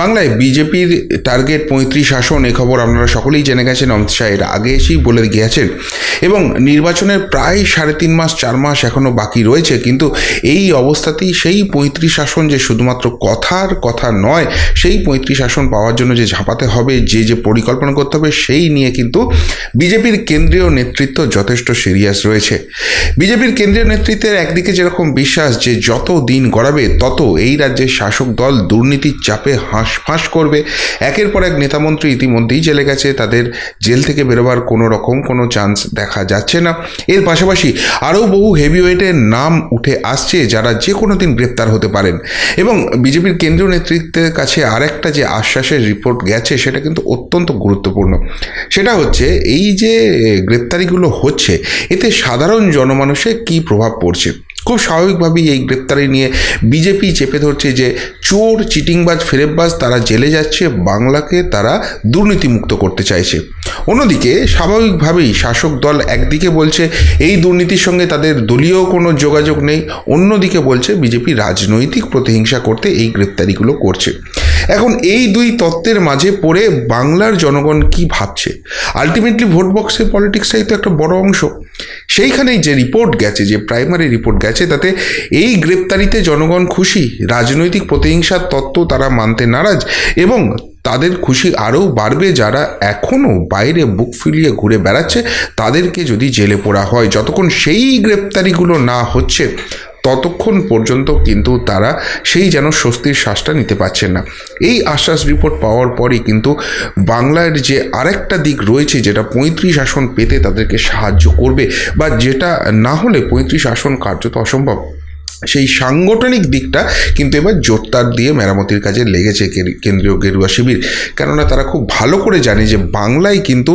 বাংলায় বিজেপির টার্গেট পঁয়ত্রিশ আসন এ খবর আপনারা সকলেই জেনে গেছেন, অমিত শাহ এর আগে এসেই বলে গিয়েছেন। এবং নির্বাচনের প্রায় সাড়ে তিন মাস, চার মাস এখনও বাকি রয়েছে, কিন্তু এই অবস্থাতেই সেই পঁয়ত্রিশ আসন যে শুধুমাত্র কথার কথা নয়, সেই পঁয়ত্রিশ আসন পাওয়ার জন্য যে ঝাঁপাতে হবে, যে যে পরিকল্পনা করতে হবে, সেই নিয়ে কিন্তু বিজেপির কেন্দ্রীয় নেতৃত্ব যথেষ্ট সিরিয়াস রয়েছে। বিজেপির কেন্দ্রীয় নেতৃত্বের একদিকে যেরকম বিশ্বাস যে যত দিন গড়াবে, তত এই রাজ্যের শাসক দল দুর্নীতির চাপে হাঁসফাঁস করবে। একের পর এক নেতামন্ত্রী ইতিমধ্যেই জেলে গেছে। তাদের জেল থেকে বেরোবার কোনো রকম কোনো চান্স দেখা যাচ্ছে না। এর পাশাপাশি আরও বহু হেভিওয়েটের নাম উঠে আসছে যারা যে কোনো দিন গ্রেপ্তার হতে পারেন। এবং বিজেপির কেন্দ্রীয় নেতৃত্বের কাছে আরেকটা যে আশ্বাসের রিপোর্ট গেছে, সেটা কিন্তু অত্যন্ত গুরুত্বপূর্ণ। সেটা হচ্ছে, এই যে গ্রেপ্তারিগুলো হচ্ছে, এতে সাধারণ জনমানুষে কী প্রভাব পড়ছে? খুব স্বাভাবিকভাবেই এই গ্রেপ্তারি নিয়ে বিজেপি চেপে ধরছে যে চোর, চিটিংবাজ, ফেরেববাজ তারা জেলে যাচ্ছে, বাংলাকে তারা দুর্নীতিমুক্ত করতে চাইছে। অন্যদিকে স্বাভাবিকভাবেই শাসক দল একদিকে বলছে এই দুর্নীতির সঙ্গে তাদের দলীয় কোনো যোগাযোগ নেই, অন্যদিকে বলছে বিজেপি রাজনৈতিক প্রতিহিংসা করতে এই গ্রেপ্তারিগুলো করছে। এখন এই দুই তত্ত্বের মাঝে পড়ে বাংলার জনগণ কি ভাবছে? আলটিমেটলি ভোট বক্সের পলিটিক্সটাই তো একটা বড় অংশ। সেইখানেই যে রিপোর্ট গেছে, যে প্রাইমারি রিপোর্ট গেছে, তাতে এই গ্রেপ্তারিতে জনগণ খুশি, রাজনৈতিক প্রতিহিংসার তত্ত্ব তারা মানতে নারাজ এবং তাদের খুশি আরও বাড়বে যারা এখনও বাইরে বুক ফুলিয়ে ঘুরে বেড়াচ্ছে, তাদেরকে যদি জেলে পোড়া হয়, যতক্ষণ সেই গ্রেপ্তারিগুলো না হচ্ছে, ততক্ষণ পর্যন্ত কিন্তু তারা সেই যেন স্বস্তির শ্বাসটা নিতে পারছেন না। এই আশ্বাস রিপোর্ট পাওয়ার পরই কিন্তু বাংলার যে আরেকটা দিক রয়েছে, যেটা পঁয়ত্রিশ আসন পেতে তাদেরকে সাহায্য করবে, বা যেটা না হলে পঁয়ত্রিশ আসন কার্যত অসম্ভব। সেই সাংগঠনিক দিকটা কিন্তু এবার জোরদার দিয়ে মেরামতির কাজে লেগেছে কেন্দ্রীয় গেরুয়া শিবির। কেননা তারা খুব ভালো করে জানে যে বাংলায় কিন্তু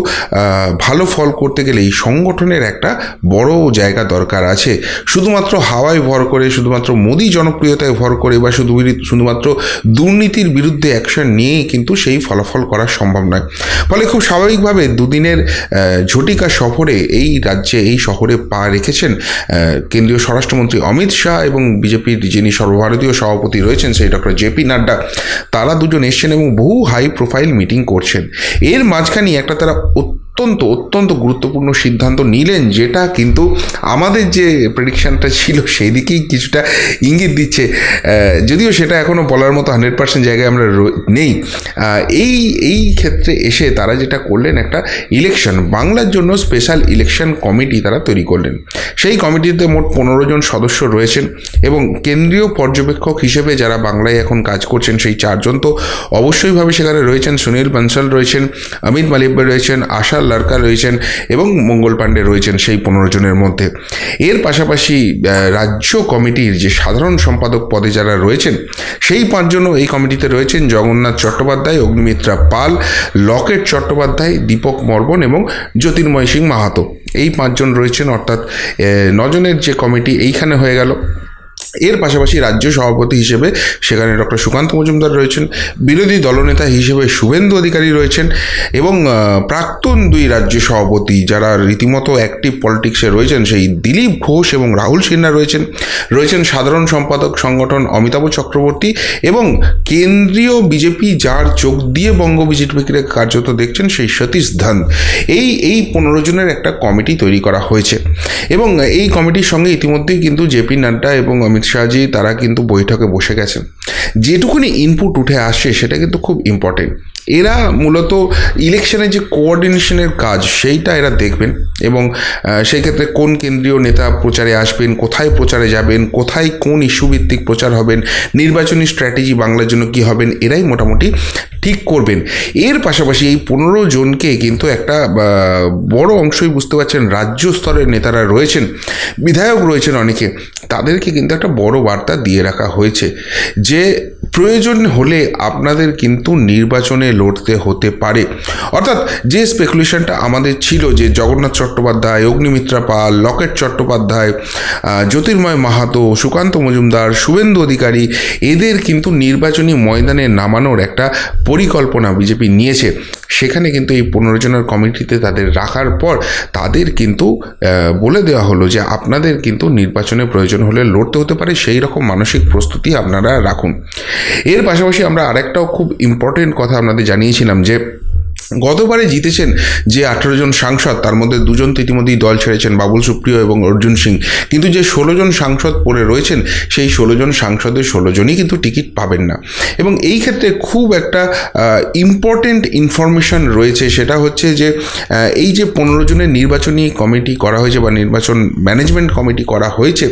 ভালো ফল করতে গেলে এই সংগঠনের একটা বড় জায়গা দরকার আছে। শুধুমাত্র হাওয়ায় ভর করে, শুধুমাত্র মোদী জনপ্রিয়তায় ভর করে বা শুধু শুধুমাত্র দুর্নীতির বিরুদ্ধে অ্যাকশন নিয়েই কিন্তু সেই ফলাফল করা সম্ভব নয়। ফলে খুব স্বাভাবিকভাবে দুদিনের ঝটিকা সফরে এই রাজ্যে, এই শহরে পা রেখেছেন কেন্দ্রীয় স্বরাষ্ট্রমন্ত্রী অমিত শাহ এবং বিজেপির যিনি সর্বভারতীয় সভাপতি রয়েছেন সেই ডক্টর জেপি নাড্ডা, তারা দুজন এসছেন এবং বহু হাই প্রোফাইল মিটিং করছেন। এর মাঝখানে একটা তারা অত্যন্ত অত্যন্ত গুরুত্বপূর্ণ সিদ্ধান্ত নিলেন, যেটা কিন্তু আমাদের যে প্রেডিকশানটা ছিল সেই দিকেই কিছুটা ইঙ্গিত দিচ্ছে। যদিও সেটা এখনও বলার মতো হান্ড্রেড পার্সেন্ট জায়গায় আমরা নেই। এই এই ক্ষেত্রে এসে তারা যেটা করলেন একটা ইলেকশন বাংলার জন্য স্পেশাল ইলেকশন কমিটি তারা তৈরি করলেন। সেই কমিটিতে মোট পনেরো জন সদস্য রয়েছেন এবং কেন্দ্রীয় পর্যবেক্ষক হিসেবে যারা বাংলায় এখন কাজ করছেন সেই চারজন তো অবশ্যইভাবে সেখানে রয়েছেন। সুনীল বানসাল রয়েছেন, অমিত মালিব্য রয়েছেন, আশা লারকা রয়েছেন এবং মঙ্গল পাণ্ডে রয়েছেন সেই পনেরো জনের মধ্যে। এর পাশাপাশি রাজ্য কমিটির যে সাধারণ সম্পাদক পদে যারা রয়েছেন, সেই পাঁচজনও এই কমিটিতে রয়েছেন। জগন্নাথ চট্টোপাধ্যায়, অগ্নিমিত্রা পাল, লকেট চট্টোপাধ্যায়, দীপক মর্বন এবং জ্যোতির্ময় সিং মাহাতো। এই পাঁচজন রয়েছেন, অর্থাৎ নজনের যে কমিটি, এইখানে হয়ে গেল। এর পাশাপাশি রাজ্য সভাপতি হিসেবে সেখানে ডক্টর সুকান্ত মজুমদার রয়েছেন, বিরোধী দলনেতা হিসেবে শুভেন্দু অধিকারী রয়েছেন এবং প্রাক্তন দুই রাজ্য সভাপতি যারা রীতিমতো অ্যাক্টিভ পলিটিক্সে রয়েছেন সেই দিলীপ ঘোষ এবং রাহুল সিনহা রয়েছেন। রয়েছেন সাধারণ সম্পাদক সংগঠন অমিতাভ চক্রবর্তী এবং কেন্দ্রীয় বিজেপি যার চোখ দিয়ে বঙ্গ বিজেপিকে কার্যত দেখছেন সেই সতীশ ধন এই এই পনেরো জনের একটা কমিটি তৈরি করা হয়েছে এবং এই কমিটির সঙ্গে ইতিমধ্যেই কিন্তু জেপি নাড্ডা এবং অমিত শাহজি তারা কিন্তু বৈঠকে বসে গেছেন। যেটুকুনি ইনপুট উঠে আসছে সেটা কিন্তু খুব ইম্পর্টেন্ট এরা মূলত ইলেকশনের যে কোঅর্ডিনেশনের কাজ, সেইটা এরা দেখবেন এবং সেই ক্ষেত্রে কোন কেন্দ্রীয় নেতা প্রচারে আসবেন, কোথায় প্রচারে যাবেন, কোথায় কোন ইস্যু ভিত্তিক প্রচার হবেন, নির্বাচনী স্ট্র্যাটেজি বাংলার জন্য কী হবেন, এরাই মোটামুটি ঠিক করবেন। এর পাশাপাশি এই পনেরো জনকে কিন্তু একটা বড় অংশই বুঝতে পারছেন, রাজ্য স্তরের নেতারা রয়েছেন, বিধায়ক রয়েছেন অনেকে, তাদেরকে কিন্তু একটা বড় বার্তা দিয়ে রাখা হয়েছে যে প্রয়োজন হলে আপনাদের কিন্তু নির্বাচনে লড়তে হতে পারে। অর্থাৎ যে স্পেকুলেশনটা আমাদের ছিল যে জগন্নাথ চট্টোপাধ্যায়, অগ্নিমিত্রা পাল, লকেট চট্টোপাধ্যায় জ্যোতির্ময় মাহাতো, সুকান্ত মজুমদার, শুভেন্দু অধিকারী, এদের কিন্তু নির্বাচনী ময়দানে নামানোর একটা পরিকল্পনা বিজেপি নিয়েছে। সেখানে কিন্তু এই পনেরো জনের কমিটিতে তাদের রাখার পর তাদের কিন্তু বলে দেওয়া হলো যে আপনাদের কিন্তু নির্বাচনে প্রয়োজন হলে লড়তে হতে পারে। সেই রকম মানসিক প্রস্তুতি আপনারা রাখুন। এর পাশাপাশি আমরা আরেকটাও খুব ইম্পর্টেন্ট কথা আপনাদের জানিয়েছিলাম যে গতবারে জিতেছেন যে আঠেরো জন সাংসদ, তার মধ্যে দুজন তো ইতিমধ্যেই দল ছেড়েছেন বাবুল সুপ্রিয় এবং অর্জুন সিং। কিন্তু যে ষোলো জন সাংসদ পড়ে রয়েছেন, সেই ষোলো জন সাংসদের ষোলো জনই কিন্তু টিকিট পাবেন না। এবং এই ক্ষেত্রে খুব একটা ইম্পর্টেন্ট ইনফরমেশন রয়েছে, সেটা হচ্ছে যে এই যে পনেরো জনের নির্বাচনী কমিটি করা হয়েছে বা নির্বাচন ম্যানেজমেন্ট কমিটি করা হয়েছে,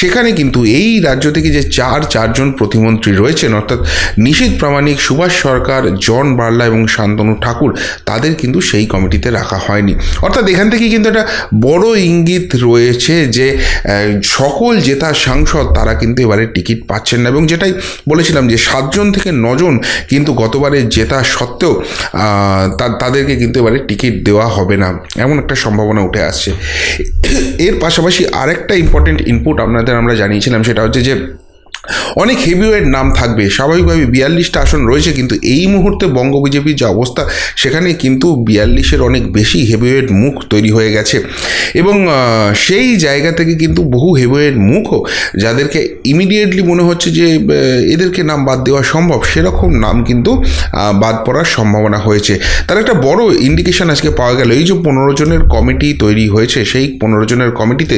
সেখানে কিন্তু এই রাজ্য থেকে যে চার চারজন প্রতিমন্ত্রী রয়েছেন, অর্থাৎ নিশীত প্রামাণিক সুভাষ সরকার, জন বার্লা এবং শান্তনু ঠাকুর তাদের কিন্তু সেই কমিটিতে রাখা হয়নি। অর্থাৎ এখান থেকে কিন্তু একটা বড় ইঙ্গিত রয়েছে যে সকল জেতা সাংসদ তারা কিন্তু এবারে টিকিট পাচ্ছেন না। এবং যেটাই বলেছিলাম যে, সাতজন থেকে নজন কিন্তু গতবারে জেতা সত্ত্বেও তাদেরকে কিন্তু এবারে টিকিট দেওয়া হবে না। এমন একটা সম্ভাবনা উঠে আসছে। এর পাশাপাশি আরেকটা ইম্পর্টেন্ট ইনপুট আপনাদের আমরা জানিয়েছিলাম, সেটা হচ্ছে যে অনেক হেভিওয়েট নাম থাকবে, স্বাভাবিকভাবে বিয়াল্লিশটা আসন রয়েছে, কিন্তু এই মুহূর্তে বঙ্গ বিজেপির যে অবস্থা, সেখানে কিন্তু বিয়াল্লিশের অনেক বেশি হেভিওয়েট মুখ তৈরি হয়ে গেছে। এবং সেই জায়গা থেকে কিন্তু বহু হেভিওয়েট মুখও যাদেরকে ইমিডিয়েটলি মনে হচ্ছে যে এদেরকে নাম বাদ দেওয়া সম্ভব, সেরকম নাম কিন্তু বাদ পড়ার সম্ভাবনা হয়েছে। তার একটা বড় ইন্ডিকেশন আজকে পাওয়া গেল, এই যে পনেরো জনের কমিটি তৈরি হয়েছে, সেই পনেরো জনের কমিটিতে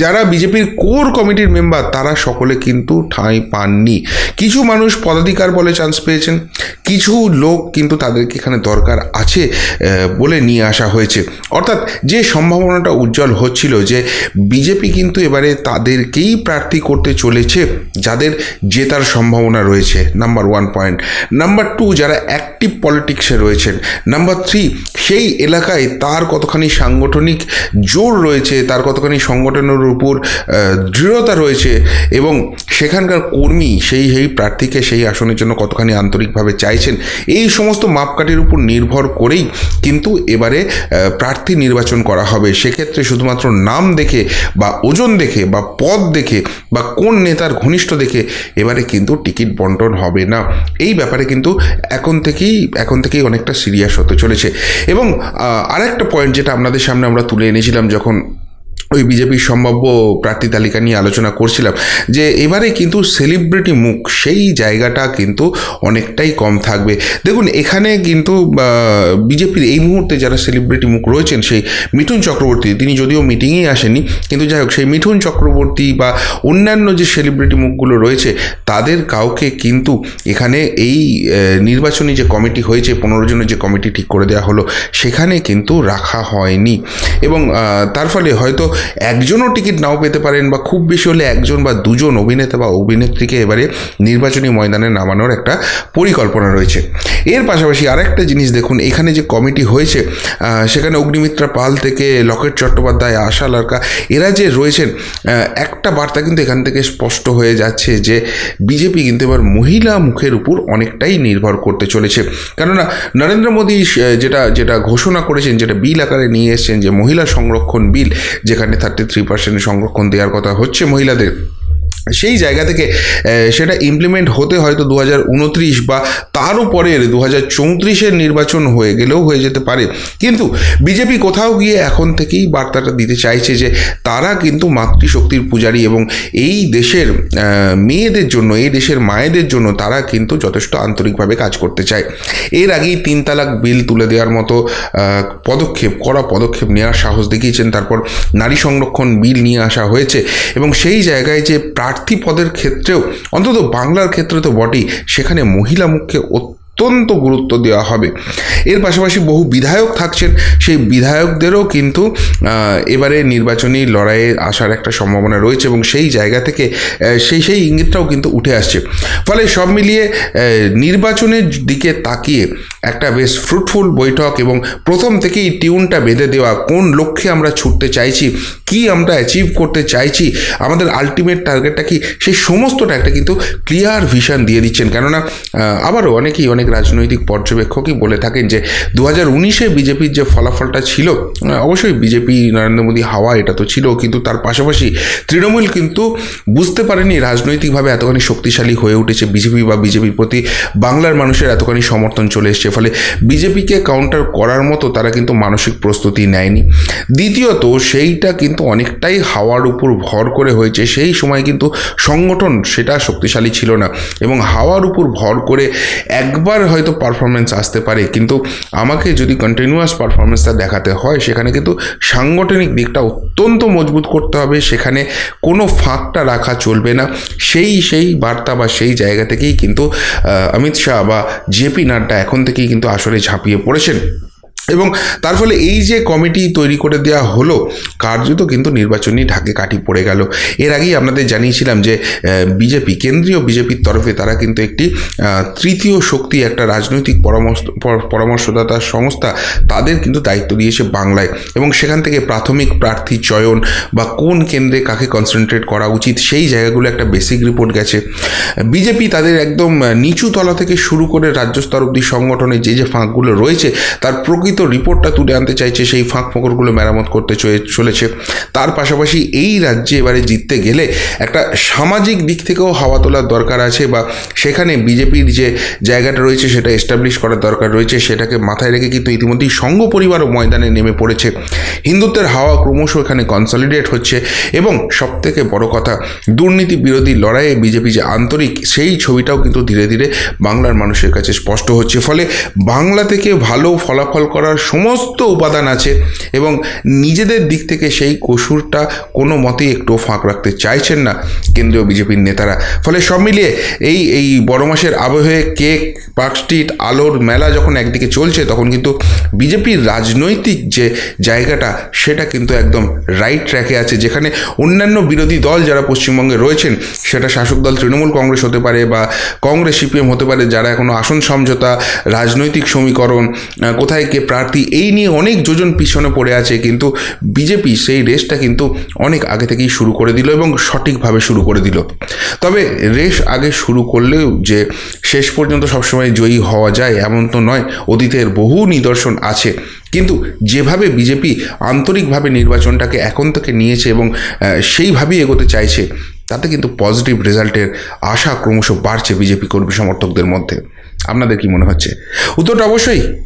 যারা বিজেপির কোর কমিটির মেম্বার তারা সকলে কিন্তু ঠাঁই পাননি। কিছু মানুষ পদাধিকার বলে চান্স পেয়েছেন, কিছু লোক কিন্তু তাদেরকে এখানে দরকার আছে বলে নিয়ে আসা হয়েছে। অর্থাৎ যে সম্ভাবনাটা উজ্জ্বল হচ্ছিল যে বিজেপি কিন্তু এবারে তাদেরকেই প্রার্থী করতে চলেছে, যাদের জেতার সম্ভাবনা রয়েছে number one point number two যারা অ্যাক্টিভ পলিটিক্সে রয়েছেন নাম্বার থ্রি সেই এলাকায় তার কতখানি সাংগঠনিক জোর রয়েছে, তার কতখানি সংগঠনের উপর দৃঢ়তা রয়েছে এবং সেখানকার কর্মী সেই সেই প্রার্থীকে সেই আসনের জন্য কতখানি আন্তরিকভাবে চাইছেন, এই সমস্ত মাপকাঠির উপর নির্ভর করেই কিন্তু এবারে প্রার্থী নির্বাচন করা হবে। সেক্ষেত্রে শুধুমাত্র নাম দেখে বা ওজন দেখে বা পদ দেখে বা কোন নেতার ঘনিষ্ঠ দেখে এবারে কিন্তু টিকিট বন্টন হবে না। এই ব্যাপারে কিন্তু এখন থেকেই এখন থেকেই অনেকটা সিরিয়াস হতে চলেছে। এবং আরেকটা পয়েন্ট যেটা আপনাদের সামনে আমরা তুলে এনেছিলাম যখন ওই বিজেপির সম্ভাব্য প্রার্থী তালিকা নিয়ে আলোচনা করছিলাম যে এবারে কিন্তু সেলিব্রিটি মুখ, সেই জায়গাটা কিন্তু অনেকটাই কম থাকবে। দেখুন, এখানে কিন্তু বিজেপির এই মুহূর্তে যারা সেলিব্রিটি মুখ রয়েছেন, সেই মিঠুন চক্রবর্তী, তিনি যদিও মিটিংয়ে আসেনি কিন্তু যাই হোক, সেই মিঠুন চক্রবর্তী বা অন্যান্য যে সেলিব্রিটি মুখগুলো রয়েছে, তাদের কাউকে কিন্তু এখানে এই নির্বাচনী যে কমিটি হয়েছে, পনেরো জনের যে কমিটি ঠিক করে দেওয়া হলো, সেখানে কিন্তু রাখা হয়নি। এবং তার ফলে হয়তো একজনও টিকিট নাও পেতে পারেন বা খুব বেশি হলে একজন বা দুজন অভিনেতা বা অভিনেত্রীকে এবারে নির্বাচনী ময়দানে নামানোর একটা পরিকল্পনা রয়েছে। এর পাশাপাশি আরেকটা জিনিস দেখুন, এখানে যে কমিটি হয়েছে সেখানে অগ্নিমিত্রা পাল থেকে লকেট চট্টোপাধ্যায়, আশা লারকা, এরা যে রয়েছেন একটা বার্তা কিন্তু এখান থেকে স্পষ্ট হয়ে যাচ্ছে যে বিজেপি কিন্তু এবার মহিলা মুখের উপর অনেকটাই নির্ভর করতে চলেছে। কেননা নরেন্দ্র মোদী যেটা যেটা ঘোষণা করেছেন, যেটা বিল আকারে নিয়ে এসেছেন, যে মহিলা সংরক্ষণ বিল, যেখানে থার্টি থ্রি পার্সেন্ট সংরক্ষণ দেওয়ার কথা হচ্ছে মহিলাদের। সেই জায়গা থেকে সেটা ইমপ্লিমেন্ট হতে হয়তো দু হাজার উনত্রিশ বা তারও পরের দু হাজার চৌত্রিশের নির্বাচন হয়ে গেলেও হয়ে যেতে পারে। কিন্তু বিজেপি কোথাও গিয়ে এখন থেকেই বার্তাটা দিতে চাইছে যে, তারা কিন্তু মাতৃশক্তির পূজারী এবং এই দেশের মেয়েদের জন্য, এই দেশের মায়েদের জন্য তারা কিন্তু যথেষ্ট আন্তরিকভাবে কাজ করতে চায়। এর আগেই তিন তালাক বিল তুলে দেওয়ার মতো পদক্ষেপ, কড়া পদক্ষেপ নেওয়ার সাহস দেখিয়েছেন। তারপর নারী সংরক্ষণ বিল নিয়ে আসা হয়েছে এবং সেই জায়গায় যে প্রার্থী পদের ক্ষেত্রেও অন্তত বাংলার ক্ষেত্রে তো বটেই সেখানে মহিলা মুখকে অত্যন্ত গুরুত্ব দেওয়া হবে। এর পাশাপাশি বহু বিধায়ক থাকছেন, সেই বিধায়কদেরও কিন্তু এবারে নির্বাচনী লড়াইয়ে আসার একটা সম্ভাবনা রয়েছে এবং সেই জায়গা থেকে সেই সেই ইঙ্গিতটাও কিন্তু উঠে আসছে। ফলে সব মিলিয়ে নির্বাচনের দিকে তাকিয়ে একটা বেশ ফ্রুটফুল বৈঠক এবং প্রথম থেকেই টিউনটা বেঁধে দেওয়া, কোন লক্ষ্যে আমরা ছুটতে চাইছি, কি আমরা অ্যাচিভ করতে চাইছি, আমাদের আলটিমেট টার্গেটটা কি, সেই সমস্তটা একটা কিন্তু ক্লিয়ার ভিশন দিয়ে দিচ্ছেন। কেননা আবারও অনেকেই, অনেক রাজনৈতিক পর্যবেক্ষকই বলে থাকেন যে দু হাজার উনিশে বিজেপির যে ফলাফলটা ছিল অবশ্যই বিজেপি নরেন্দ্র মোদী হাওয়া এটা তো ছিল, কিন্তু তার পাশাপাশি তৃণমূল কিন্তু বুঝতে পারেনি রাজনৈতিকভাবে এতখানি শক্তিশালী হয়ে উঠেছে বিজেপি বা বিজেপির প্রতি বাংলার মানুষের এতখানি সমর্থন চলে এসছে, ফলে বিজেপিকে কাউন্টার করার মতো তারা কিন্তু মানসিক প্রস্তুতি নেয়নি। দ্বিতীয়ত, সেইটা কিন্তু অনেকটাই হাওয়ার উপর ভর করে হয়েছে, সেই সময় কিন্তু সংগঠন সেটা শক্তিশালী ছিল না, এবং হাওয়ার উপর ভর করে একবার হয়তো পারফরমেন্স আসতে পারে। কিন্তু আমাকে যদি কন্টিনিউয়াস পারফরমেন্সটা দেখাতে হয়, সেখানে কিন্তু সাংগঠনিক দিকটা অত্যন্ত মজবুত করতে হবে। সেখানে কোনো ফাঁকটা রাখা চলবে না। সেই সেই বার্তা বা সেই জায়গা থেকেই কিন্তু অমিত শাহ বা জেপি নাড্ডা এখন থেকেই কিন্তু আসলে ঝাঁপিয়ে পড়েছেন। এবং তার ফলে এই যে কমিটি তৈরি করে দেওয়া হলো, কার্যত কিন্তু নির্বাচনী ঢাকে কাঠি পড়ে গেল। এর আগেই আপনাদের জানিয়েছিলাম যে বিজেপি, কেন্দ্রীয় বিজেপির তরফে তারা কিন্তু একটি তৃতীয় শক্তি, একটা রাজনৈতিক পরামর্শ, পর- পরামর্শদাতা সংস্থা তাদের কিন্তু দায়িত্ব দিয়েছে বাংলায়। এবং সেখান থেকে প্রাথমিক প্রার্থী চয়ন বা কোন কেন্দ্রে কাকে কনসেন্ট্রেট করা উচিত, সেই জায়গাগুলো একটা বেসিক রিপোর্ট গেছে। বিজেপি তাদের একদম নিচু তলা থেকে শুরু করে রাজ্য স্তর অব্দি সংগঠনে যে যে ফাঁকগুলো রয়েছে, তার প্রকৃত রিপোর্টটা তুলে আনতে চাইছে সেই ফাঁক ফোকরগুলো মেরামত করতে চলেছে। তার পাশাপাশি এই রাজ্যে এবারে জিততে গেলে একটা সামাজিক দিক থেকেও হাওয়া তোলার দরকার আছে বা সেখানে বিজেপির যে জায়গাটা রয়েছে সেটা এস্টাবলিশ করার দরকার রয়েছে, সেটাকে মাথায় রেখে কিন্তু ইতিমধ্যেই সংঘ পরিবারও ময়দানে নেমে পড়েছে। হিন্দুত্বের হাওয়া ক্রমশ এখানে কনসলিডেট হচ্ছে এবং সবথেকে বড় কথা, দুর্নীতি বিরোধী লড়াইয়ে বিজেপি যে আন্তরিক, সেই ছবিটাও কিন্তু ধীরে ধীরে বাংলার মানুষের কাছে স্পষ্ট হচ্ছে। ফলে বাংলা থেকে ভালো ফলাফল করার সমস্ত উপাদান আছে এবং নিজেদের দিক থেকে সেই কসুরটা কোনো মতেই একটু ফাঁক রাখতে চাইছেন না কেন্দ্রীয় বিজেপির নেতারা। ফলে সব মিলিয়ে এই এই বড় মাসের আবহে কেক পার্ক স্ট্রিট আলোর মেলা যখন একদিকে চলছে, তখন কিন্তু বিজেপির রাজনৈতিক যে জায়গাটা, সেটা কিন্তু একদম রাইট ট্র্যাকে আছে, যেখানে অন্যান্য বিরোধী দল যারা পশ্চিমবঙ্গে রয়েছেন, সেটা শাসক দল তৃণমূল কংগ্রেস হতে পারে বা কংগ্রেস, সিপিএম হতে পারে, যারা এখনও আসন সমঝোতা, রাজনৈতিক সমীকরণ কোথায় কে প্রার্থী এই নিয়ে অনেক যোজন পিছনে পড়ে আছে, কিন্তু বিজেপি সেই রেসটা কিন্তু অনেক আগে থেকেই শুরু করে দিল এবং সঠিকভাবে শুরু করে দিল। তবে রেস আগে শুরু করলেও যে শেষ পর্যন্ত সবসময় জয়ী হওয়া যায় এমন তো নয়, অতীতের বহু নিদর্শন আছে। কিন্তু যেভাবে বিজেপি আন্তরিকভাবে নির্বাচনটাকে এখন থেকে নিয়েছে এবং সেইভাবেই এগোতে চাইছে, তাতে কিন্তু পজিটিভ রেজাল্টের আশা ক্রমশ বাড়ছে বিজেপি কর্মী সমর্থকদের মধ্যে। আপনাদের কি মনে হচ্ছে? উত্তরটা অবশ্যই